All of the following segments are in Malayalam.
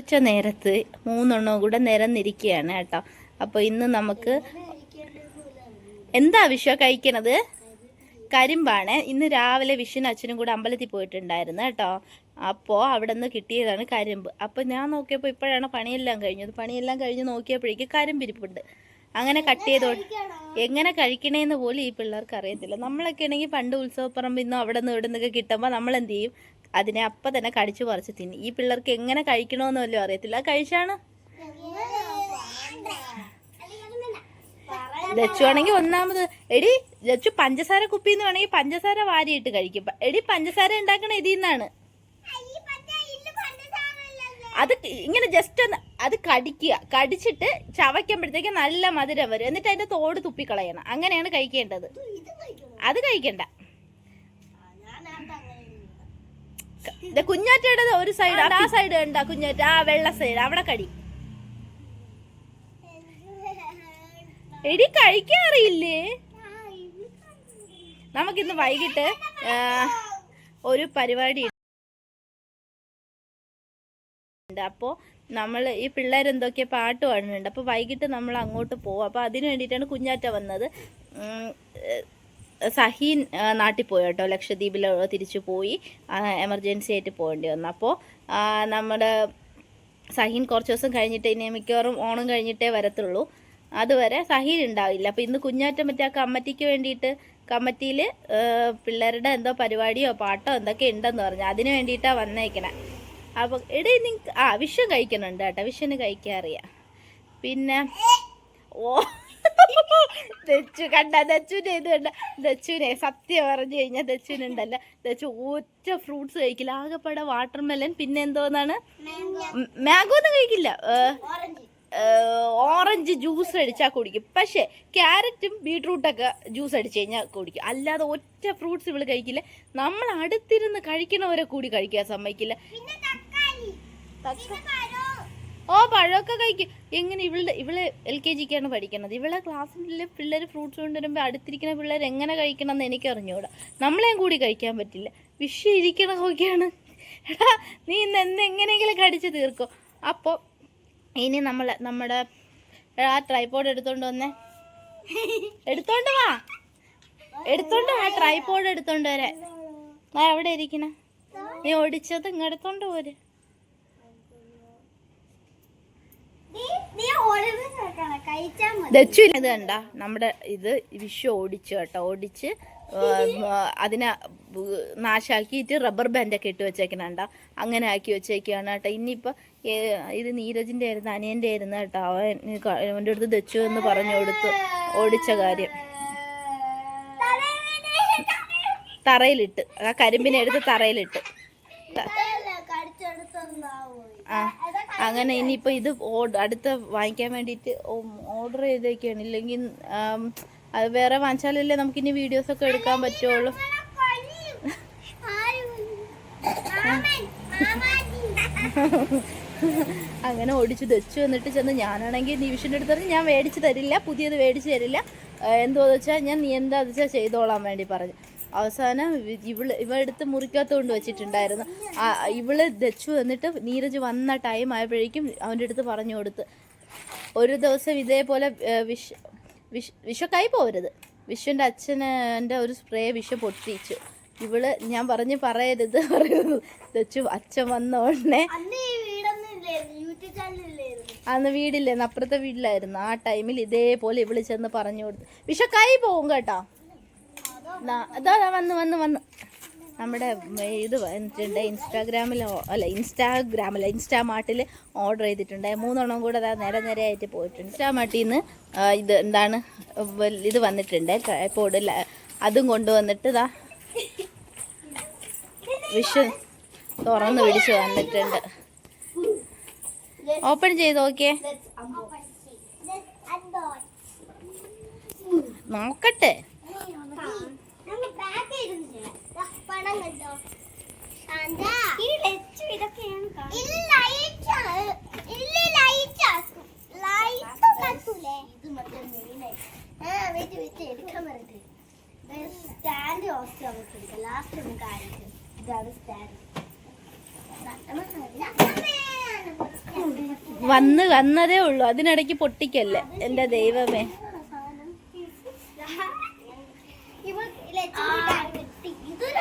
ഉച്ച നേരത്ത് മൂന്നെണ്ണം കൂടെ നിരന്നിരിക്കുകയാണ് കേട്ടോ. അപ്പോൾ ഇന്ന് നമുക്ക് എന്താ വിഷു കഴിക്കണത്? കരിമ്പാണ്. ഇന്ന് രാവിലെ വിഷുവിന് അച്ഛനും കൂടെ അമ്പലത്തിൽ പോയിട്ടുണ്ടായിരുന്നു കേട്ടോ. അപ്പോൾ അവിടെ നിന്ന് കിട്ടിയതാണ് കരിമ്പ്. അപ്പോൾ ഞാൻ നോക്കിയപ്പോൾ ഇപ്പോഴാണ് പണിയെല്ലാം കഴിഞ്ഞത്. പണിയെല്ലാം കഴിഞ്ഞ് നോക്കിയപ്പോഴേക്ക് കരിമ്പിരിപ്പുണ്ട്. അങ്ങനെ കട്ട് ചെയ്തോ എങ്ങനെ കഴിക്കണേന്ന് പോലും ഈ പിള്ളേർക്ക് അറിയത്തില്ല. നമ്മളൊക്കെ ആണെങ്കിൽ പണ്ട് ഉത്സവപ്പുറം ഇന്നും അവിടെ നിന്ന് ഇവിടെ നിന്നൊക്കെ കിട്ടുമ്പോൾ നമ്മൾ എന്ത് ചെയ്യും? അതിനെ അപ്പം തന്നെ കടിച്ചു പറിച്ച് തിന്നും. ഈ പിള്ളേർക്ക് എങ്ങനെ കഴിക്കണമെന്ന് വല്ലതും അറിയത്തില്ല. കഴിച്ചാണ്? ലച്ചു ആണെങ്കിൽ ഒന്നാമത് എടി ലച്ചു പഞ്ചസാര കുപ്പിന്ന് വേണമെങ്കിൽ പഞ്ചസാര വാരിയിട്ട് കഴിക്കും. എടി പഞ്ചസാര ഉണ്ടാക്കണ ഇതിൽ നിന്നാണ് അത് ഇങ്ങനെ ജസ്റ്റ് ഒന്ന് അത് കടിക്കുക. കടിച്ചിട്ട് ചവയ്ക്കുമ്പോഴത്തേക്ക് നല്ല മധുരം വരും. എന്നിട്ട് അതിന്റെ തോട് തുപ്പിക്കളയണം. അങ്ങനെയാണ് കഴിക്കേണ്ടത്. അത് കഴിക്കണ്ട ഇത് കുഞ്ഞാറ്റയുടെ ഒരു സൈഡ് ആ സൈഡ് ഉണ്ട് കുഞ്ഞാറ്റ. ആ വെള്ള സൈഡ് അവിടെ കടി. എടി കഴിക്കാൻ അറിയില്ലേ? നമുക്കിന്ന് വൈകിട്ട് ഒരു പരിപാടി ഉണ്ട്. അപ്പോൾ നമ്മൾ ഈ പിള്ളേർ എന്തൊക്കെയോ പാട്ട് പാടുന്നുണ്ട്. അപ്പോൾ വൈകിട്ട് നമ്മൾ അങ്ങോട്ട് പോകും അപ്പോൾ അതിനു വേണ്ടിയിട്ടാണ് കുഞ്ഞാറ്റ വന്നത്. സഹീൻ നാട്ടിൽ പോയി കേട്ടോ. ലക്ഷദ്വീപിൽ തിരിച്ചു പോയി. എമർജൻസി ആയിട്ട് പോകേണ്ടി വന്നു. അപ്പോൾ നമ്മുടെ സഹീൻ കുറച്ച് ദിവസം കഴിഞ്ഞിട്ട് ഇനി മിക്കവാറും ഓണം കഴിഞ്ഞിട്ടേ വരത്തുള്ളൂ. അതുവരെ സഹീൻ ഉണ്ടാവില്ല. അപ്പോൾ ഇന്ന് കുഞ്ഞാറ്റം മറ്റേ ആ കമ്മിറ്റിക്ക് വേണ്ടിയിട്ട് കമ്മിറ്റിയിൽ പിള്ളേരുടെ എന്തോ പരിപാടിയോ പാട്ടോ എന്തൊക്കെ ഉണ്ടെന്ന് പറഞ്ഞു. അതിന് വേണ്ടിയിട്ടാണ് വന്നേക്കണേ. അപ്പോൾ എടേ നിങ്ങൾക്ക് ആ വിഷം കഴിക്കുന്നുണ്ട് കേട്ടോ. വിഷന് കഴിക്കാൻ അറിയാം. പിന്നെ ഓ ദച്ചു കണ്ട ദച്ചുവിനെ ഇത് കണ്ട. ദച്ചുവിനെ സത്യം പറഞ്ഞു കഴിഞ്ഞാൽ ദച്ചുവിനുണ്ടല്ല. ദച്ചു ഒറ്റ ഫ്രൂട്ട്സ് കഴിക്കില്ല. ആകെപ്പാടെ വാട്ടർ മെലൻ പിന്നെ എന്തോന്നാണ്? മാംഗോ. ഒന്നും കഴിക്കില്ല. ഓറഞ്ച്. ജ്യൂസ് അടിച്ചാൽ കുടിക്കും. പക്ഷേ ക്യാരറ്റും ബീട്രൂട്ടൊക്കെ ജ്യൂസ് അടിച്ചു കഴിഞ്ഞാൽ കുടിക്കും. അല്ലാതെ ഒറ്റ ഫ്രൂട്ട്സ് ഇവൾ കഴിക്കില്ല. നമ്മൾ അടുത്തിരുന്ന് കഴിക്കണവരെ കൂടി കഴിക്കാൻ സമ്മതിക്കില്ല. ഓ പഴമൊക്കെ കഴിക്കും. എങ്ങനെ ഇവളുടെ ഇവൾ എൽ കെ ജിക്കാണ് പഠിക്കണത്. ഇവളെ ക്ലാസ്സിലെ പിള്ളേർ ഫ്രൂട്ട്സ് കൊണ്ടുവരുമ്പോൾ അടുത്തിരിക്കുന്ന പിള്ളേർ എങ്ങനെ കഴിക്കണം എന്ന് എനിക്ക് അറിഞ്ഞുകൂടാ നമ്മളെയും കൂടി കഴിക്കാൻ പറ്റില്ല. വിഷു ഇരിക്കണ നോക്കിയാണ് എടാ നീ ഇന്ന് എന്നെങ്ങനെയെങ്കിലും കടിച്ച് തീർക്കും. അപ്പോൾ ഇനി നമ്മൾ നമ്മുടെ ആ ട്രൈപോഡ് എടുത്തോണ്ട് വന്നേ. എടുത്തോണ്ട് വാ. എടുത്തോണ്ട് ആ ട്രൈപോഡ് എടുത്തോണ്ട് വരെ ആ എവിടെ ഇരിക്കണ? നീ ഓടിച്ചത് ഇങ്ങെടുത്തോണ്ട് പോര്. ദച്ചു ഇത് കണ്ട നമ്മുടെ ഇത് വിഷു ഓടിച്ചു കേട്ടോ. ഓടിച്ച് അതിനെ നാശാക്കിയിട്ട് റബ്ബർ ബാൻഡൊക്കെ ഇട്ട് വെച്ചേക്കണണ്ട അങ്ങനെ ആക്കി വെച്ചേക്കാണ് കേട്ടോ. ഇനിയിപ്പോൾ ഇത് നീരജിന്റെ ആയിരുന്നു അനിയന്റെ ആയിരുന്നു കേട്ടോ. അവൻ അവന്റെ അടുത്ത് ദച്ചു എന്ന് പറഞ്ഞു കൊടുത്തു ഓടിച്ച കാര്യം. തറയിലിട്ട് ആ കരിമ്പിനെ എടുത്ത് തറയിലിട്ട്. ആ അങ്ങനെ ഇനിയിപ്പോൾ ഇത് അടുത്ത വാങ്ങിക്കാൻ വേണ്ടിയിട്ട് ഓർഡർ ചെയ്തേക്കാണ്. ഇല്ലെങ്കിൽ അത് വേറെ വാങ്ങിച്ചാലല്ലേ നമുക്ക് ഇനി വീഡിയോസ് ഒക്കെ എടുക്കാൻ പറ്റുള്ളൂ. അങ്ങനെ ഓടിച്ചു തെച്ചു എന്നിട്ട് ചെന്ന് ഞാനാണെങ്കിൽ നിവിഷിന്റെ അടുത്ത് പറഞ്ഞു ഞാൻ മേടിച്ച് തരില്ല പുതിയത് മേടിച്ച് തരില്ല. എന്തോന്ന് വെച്ചാൽ ഞാൻ നീ എന്താ വെച്ചാൽ ചെയ്തോളാൻ വേണ്ടി പറഞ്ഞു. അവസാനം ഇവ- ഇവൾ ഇവളെടുത്ത് മുറിക്കകത്ത് കൊണ്ട് വെച്ചിട്ടുണ്ടായിരുന്നു. ആ, ഇവൾ ദച്ചു എന്നിട്ട് നീരജ് വന്ന ടൈം ആയപ്പോഴേക്കും അവന്റെ അടുത്ത് പറഞ്ഞു കൊടുത്ത്. ഒരു ദിവസം ഇതേപോലെ വിഷ വിഷ വിഷക്കായി പോകരുത് വിഷുവിന്റെ അച്ഛന്റെ ഒരു സ്പ്രേ വിഷ പൊട്ടിച്ചു. ഇവൾ ഞാൻ പറഞ്ഞ് പറയരുത് പറയുന്നു. ദച്ചു അച്ഛൻ വന്ന ഉടനെ അന്ന് വീടില്ലായിരുന്നു. അപ്പുറത്തെ വീട്ടിലായിരുന്നു. ആ ടൈമിൽ ഇതേപോലെ ഇവൾ ചെന്ന് പറഞ്ഞു കൊടുത്തു. വിഷക്കായി പോവും കേട്ടോ. അതാ വന്ന് വന്ന് വന്ന്. നമ്മുടെ ഇത് വന്നിട്ടുണ്ട് ഇൻസ്റ്റാഗ്രാമിൽ അല്ല ഇൻസ്റ്റാഗ്രാമല്ല ഇൻസ്റ്റാമാർട്ടിൽ ഓർഡർ ചെയ്തിട്ടുണ്ട്. മൂന്നെണ്ണം കൂടെ അതാ നേരെ നേരെ ആയിട്ട് പോയിട്ടുണ്ട്. ഇൻസ്റ്റാമാർട്ടിൽ നിന്ന് ഇത് എന്താണ് ഇത് വന്നിട്ടുണ്ട്. ട്രൈപ്പോഡ് അതും കൊണ്ടുവന്നിട്ട് ഇതാ വിഷു തുറന്ന് പിടിച്ച് വന്നിട്ടുണ്ട്. ഓപ്പൺ ചെയ്ത് നോക്കിയേ. നോക്കട്ടെ. സ്റ്റാൻഡ് ലാസ്റ്റ് നമുക്ക് ആയിരിക്കും ഇതാണ് സ്റ്റാൻഡ് വന്ന് വന്നതേ ഉള്ളൂ. അതിനിടയ്ക്ക് പൊട്ടിക്കല്ലേ. എന്റെ ദൈവമേ. ഇതൊരു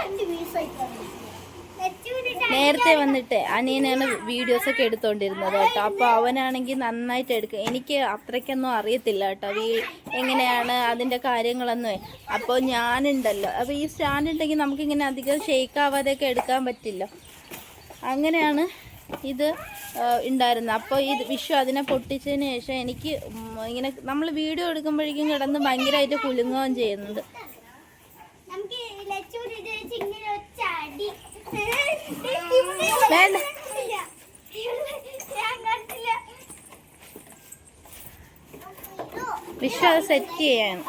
നേരത്തെ വന്നിട്ട് അനിയനാണ് വീഡിയോസ് ഒക്കെ എടുത്തോണ്ടിരുന്നത് കേട്ടോ. അപ്പൊ അവനാണെങ്കിൽ നന്നായിട്ട് എടുക്കും. എനിക്ക് അത്രയ്ക്കൊന്നും അറിയത്തില്ല കേട്ടോ. ഈ എങ്ങനെയാണ് അതിന്റെ കാര്യങ്ങളൊന്നും. അപ്പോൾ ഞാനുണ്ടല്ലോ. അപ്പോൾ ഈ സ്റ്റാൻഡ് ഉണ്ടെങ്കിൽ നമുക്കിങ്ങനെ അധികം ഷെയ്ക്ക് ആവാതെയൊക്കെ എടുക്കാൻ പറ്റില്ല. അങ്ങനെയാണ് ഇത് ഉണ്ടായിരുന്നത്. അപ്പോൾ ഇത് വിഷു അതിനെ പൊട്ടിച്ചതിന് ശേഷം എനിക്ക് ഇങ്ങനെ നമ്മൾ വീഡിയോ എടുക്കുമ്പോഴേക്കും കിടന്ന് ഭയങ്കരമായിട്ട് കുലുങ്ങുകയും ചെയ്യുന്നുണ്ട്. നമുക്ക് വേണ്ട. വിഷു അത് സെറ്റ് ചെയ്യാണ്.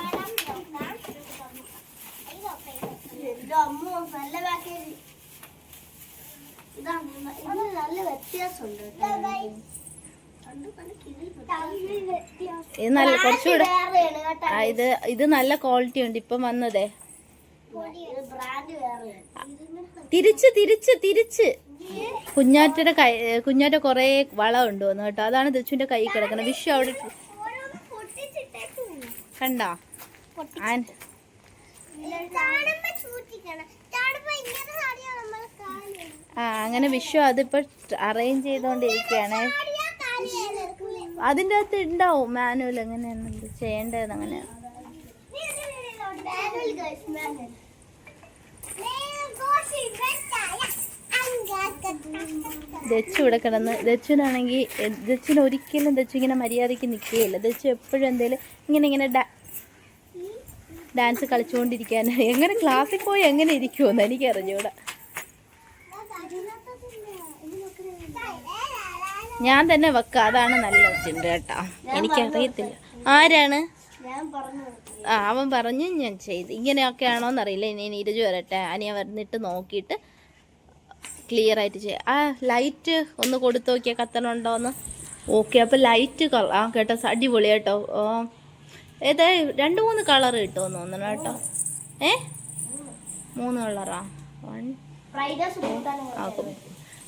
ഇത് നല്ല കുറച്ചുകൂടെ ഇത് ഇത് നല്ല ക്വാളിറ്റി ഉണ്ട്. ഇപ്പം വന്നതേ. തിരിച്ച് തിരിച്ച് തിരിച്ച്. കുഞ്ഞാറ്റയുടെ കൈ കുഞ്ഞാറ്റ കുറേ വള ഉണ്ട് വന്നു കേട്ടോ. അതാണ് ദച്ചുവിന്റെ കൈ കിടക്കുന്നത്. വിഷു അവിടെ കണ്ടോ? ആ അങ്ങനെ വിഷു അതിപ്പോ അറേഞ്ച് ചെയ്തോണ്ടിരിക്കുകയാണ്. അതിന്റെ അകത്ത് ഉണ്ടാവും മാനുവൽ എങ്ങനെയാണ് ചെയ്യേണ്ടത് അങ്ങനെയാണ് ദച്ചു ഇവിടെ കിടന്ന് ദച്ചുനാണെങ്കിൽ ദച്ചുവിന് ഒരിക്കലും ദച്ചു ഇങ്ങനെ മര്യാദയ്ക്ക് നിൽക്കുകയില്ല ദച്ചു എപ്പോഴും എന്തേലും ഇങ്ങനെ ഇങ്ങനെ ഡാ ഡാൻസ് കളിച്ചുകൊണ്ടിരിക്കാൻ എങ്ങനെ ക്ലാസ്സിൽ പോയി എങ്ങനെ ഇരിക്കുമെന്ന് എനിക്ക് അറിഞ്ഞൂടാ ഞാൻ തന്നെ വെക്ക അതാണ് നല്ല ചിന്ത കേട്ടോ എനിക്കറിയത്തില്ല ആരാണ്? ആ അവൻ പറഞ്ഞു ഞാൻ ചെയ്ത്. ഇങ്ങനെയൊക്കെ ആണോന്നറിയില്ല. ഇനി ഇനി ഇരുചു വരട്ടെ. അനിയ വന്നിട്ട് നോക്കിയിട്ട് ക്ലിയർ ആയിട്ട് ചെയ്യാം ആ ലൈറ്റ് ഒന്ന് കൊടുത്തു നോക്കിയാൽ കത്തണുണ്ടോന്ന്. ഓക്കെ അപ്പോൾ ലൈറ്റ് കളർ ആ കേട്ടോ അടിപൊളി കേട്ടോ. ഓ ഏതാ രണ്ട് മൂന്ന് കളർ കിട്ടുമെന്ന് തോന്നണം കേട്ടോ. ഏ? മൂന്ന് കളറാ വൺ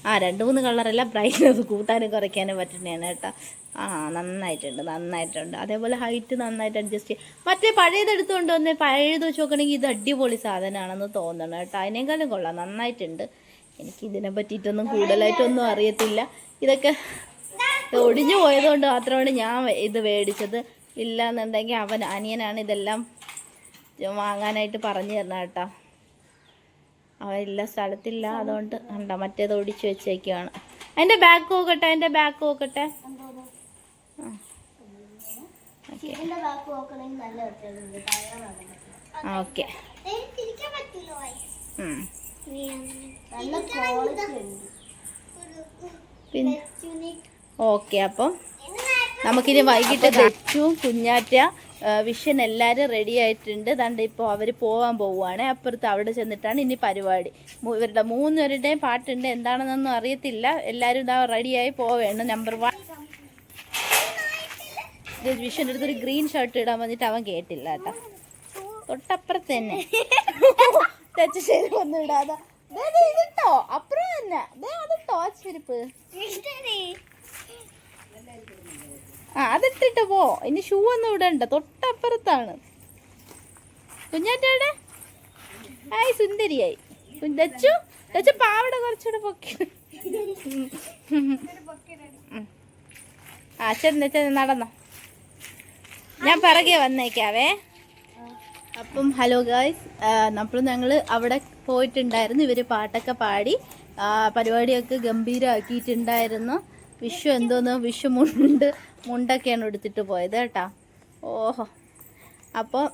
ആ രണ്ട് മൂന്ന് കളറല്ല ബ്രൈറ്റ്നസ് കൂട്ടാനും കുറയ്ക്കാനും പറ്റുന്നതാണ് കേട്ടോ. ആ നന്നായിട്ടുണ്ട് നന്നായിട്ടുണ്ട്. അതേപോലെ ഹൈറ്റ് നന്നായിട്ട് അഡ്ജസ്റ്റ് ചെയ്യും. മറ്റേ പഴയത് എടുത്തുകൊണ്ട് വന്ന് പഴയത് വെച്ച് നോക്കണമെങ്കിൽ ഇത് അടിപൊളി സാധനമാണെന്ന് തോന്നണം കേട്ടോ. അതിനേക്കാളും കൊള്ളാം നന്നായിട്ടുണ്ട്. എനിക്ക് ഇതിനെ പറ്റിയിട്ടൊന്നും കൂടുതലായിട്ടൊന്നും അറിയത്തില്ല. ഇതൊക്കെ ഒടിഞ്ഞു പോയതുകൊണ്ട് മാത്രമാണ് ഞാൻ ഇത് മേടിച്ചത്. ഇല്ല എന്നുണ്ടെങ്കിൽ അവൻ അനിയനാണ് ഇതെല്ലാം വാങ്ങാനായിട്ട് പറഞ്ഞു തരണം കേട്ടോ. അവരില്ല സ്ഥലത്തില്ല. അതുകൊണ്ട് കണ്ട മറ്റേത് ഒടിച്ചു വെച്ചേക്കാണ് അതിന്റെ ബാക്ക് നോക്കട്ടെ അതിന്റെ ബാക്ക് നോക്കട്ടെ. ഓക്കെ. നല്ല ക്വാളിറ്റി ഉണ്ട്. പിന്നെ ഓക്കെ അപ്പം നമുക്കിനി വൈകിട്ട് ദച്ചും കുഞ്ഞാറ്റ വിഷൻ എല്ലാവരും റെഡി ആയിട്ടുണ്ട്. ദണ്ട് ഇപ്പോൾ അവർ പോകാൻ പോവുകയാണ് അപ്പുറത്ത് അവിടെ ചെന്നിട്ടാണ് ഇനി പരിപാടി. ഇവരുടെ മൂന്നുപേരുടെയും പാട്ടുണ്ട്. എന്താണെന്നൊന്നും അറിയത്തില്ല. എല്ലാവരും ഇതാ റെഡിയായി പോവേണ്ട നമ്പർ വൺ വിഷന്റെ അടുത്തൊരു ഗ്രീൻ ഷർട്ട് ഇടാൻ വന്നിട്ട് അവൻ കേട്ടില്ല കേട്ടോ. തൊട്ടപ്പുറത്ത് തന്നെ. ചെയ്ത് ഒന്നും ഇടാതെ ഇതിട്ടോ. അപ്പുറം തന്നെ. അതിട്ടോ ആ ചെരുപ്പ്. ആ അതിട്ടിട്ട് പോ. ഇനി ഷൂ ഒന്നും ഇടണ്ട. തൊട്ടപ്പുറത്താണ്. കുഞ്ഞാറ്റയുടെ? ആയി സുന്ദരിയായി. ദച്ചു ദച്ചു പാവട കുറച്ചുകൂടെ പൊക്കി. ആ ചെന്ന് ചെന്ന് നടന്നോ. ഞാൻ പിറകെ വന്നേക്കാവേ. അപ്പം ഹലോ ഗായ്സ് അപ്പോൾ ഞങ്ങൾ അവിടെ പോയിട്ടുണ്ടായിരുന്നു. ഇവർ പാട്ടൊക്കെ പാടി പരിപാടിയൊക്കെ ഗംഭീരമാക്കിയിട്ടുണ്ടായിരുന്നു വിഷു എന്തോന്ന് വിഷു മുണ്ട് മുണ്ടൊക്കെയാണ് എടുത്തിട്ട് പോയത് കേട്ടോ. ഓഹോ. അപ്പോൾ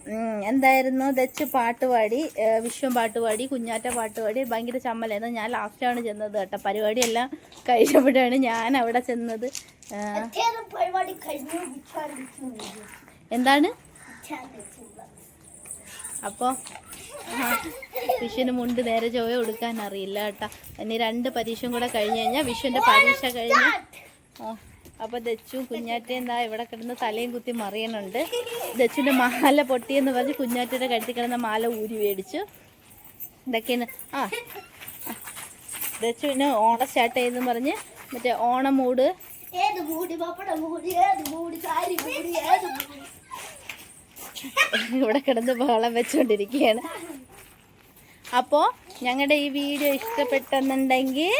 എന്തായിരുന്നു? ദച്ച് പാട്ട് പാടി വിഷു പാട്ട് പാടി കുഞ്ഞാറ്റ പാട്ട് പാടി ഭയങ്കര ചമ്മലായിരുന്നു. ഞാൻ ലാസ്റ്റാണ് ചെന്നത് കേട്ടോ. പരിപാടിയെല്ലാം കഴിച്ചപ്പോഴാണ് ഞാൻ അവിടെ ചെന്നത്. എന്താണ്? അപ്പോൾ വിഷുവിന് മുണ്ട് നേരെ ചോയ കൊടുക്കാൻ അറിയില്ല കേട്ടോ. ഇനി രണ്ട് പരീക്ഷയും കൂടെ കഴിഞ്ഞ് കഴിഞ്ഞാൽ വിഷുവിന്റെ പരീക്ഷ കഴിഞ്ഞ്. അപ്പോൾ ദച്ചു കുഞ്ഞാറ്റ എന്താ ഇവിടെ കിടന്ന് തലയും കുത്തി മറിയണുണ്ട് ദച്ചുവിന്റെ മാല പൊട്ടി എന്ന് പറഞ്ഞ് കുഞ്ഞാറ്റയുടെ കഴുത്തിൽ കിടന്ന മാല ഊരി മേടിച്ചു. ഇതൊക്കെയാണ് ആ. ദച്ചുവിന് ഓണ സ്റ്റാർട്ട് ചെയ്തെന്ന് പറഞ്ഞ് മറ്റേ ഓണം മൂട്. ഏത് മൂടി പപ്പട മൂടി മൂടി സാരി മൂടി ഏത് മൂടി? ഇവിടെ കിടന്ന് ബഹളം വെച്ചുകൊണ്ടിരിക്കുകയാണ് അപ്പോൾ ഞങ്ങളുടെ ഈ വീഡിയോ ഇഷ്ടപ്പെട്ടെന്നുണ്ടെങ്കിൽ